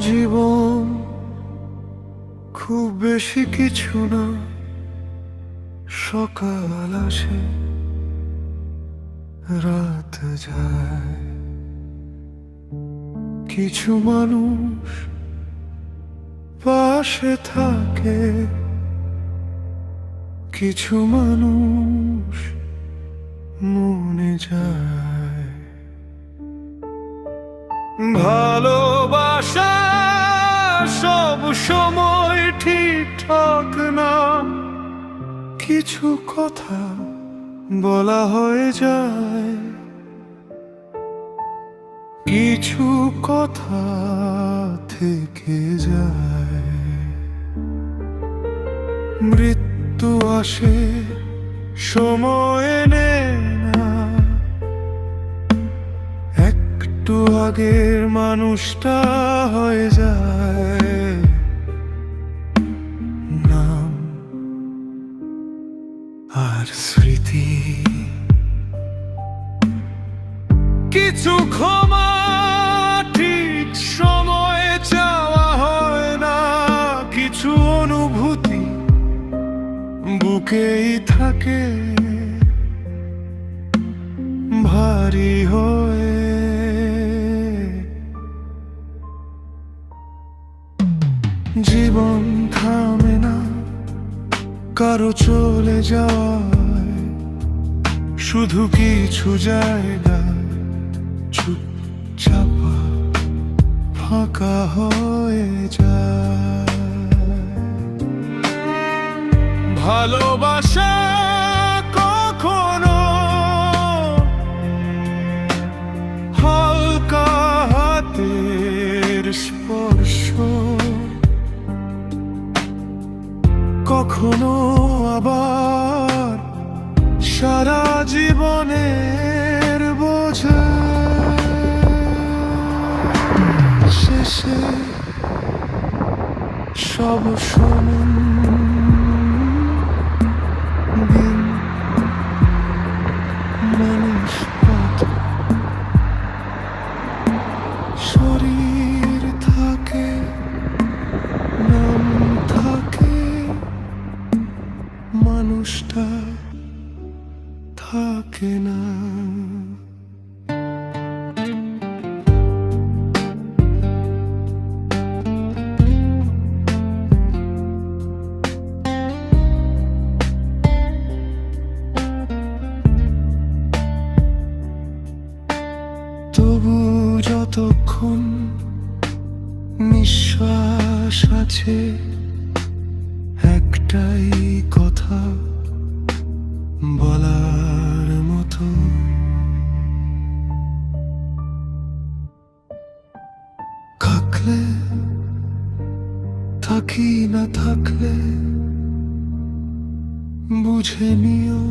জীবন খুব বেশি কিছু না, সকাল আসে, রাত যায়। কিছু মানুষ পাশে থাকে, কিছু মানুষ মনে যায়। ভালোবাসা সব সময় ঠিকঠাক না। কিছু কথা বলা হয়ে যায়। কিছু কথা থেকে যায়। মৃত্যু আসে সময় নেয় একটু আগের মানুষটা হয়ে যায়। নাম আর স্মৃতি। কিছু ক্ষমা ঠিক সময়ে চাওয়া হয় না। কিছু অনুভূতি বুকেই থাকে। ভারী হয়ে জীবন থামে না কারও চলে যায়। শুধু কিছু জায়গা চুপচাপ ফাঁকা হয়ে যায়। ভালোবাসা কখনো আবার সারা জীবনের বোঝা শেষে সব সমান মানুষটা থাকে না। তবু যতক্ষণ নিঃশ্বাস আছে একটাই থাকলে থাকি না থাকলে বুঝে নিও।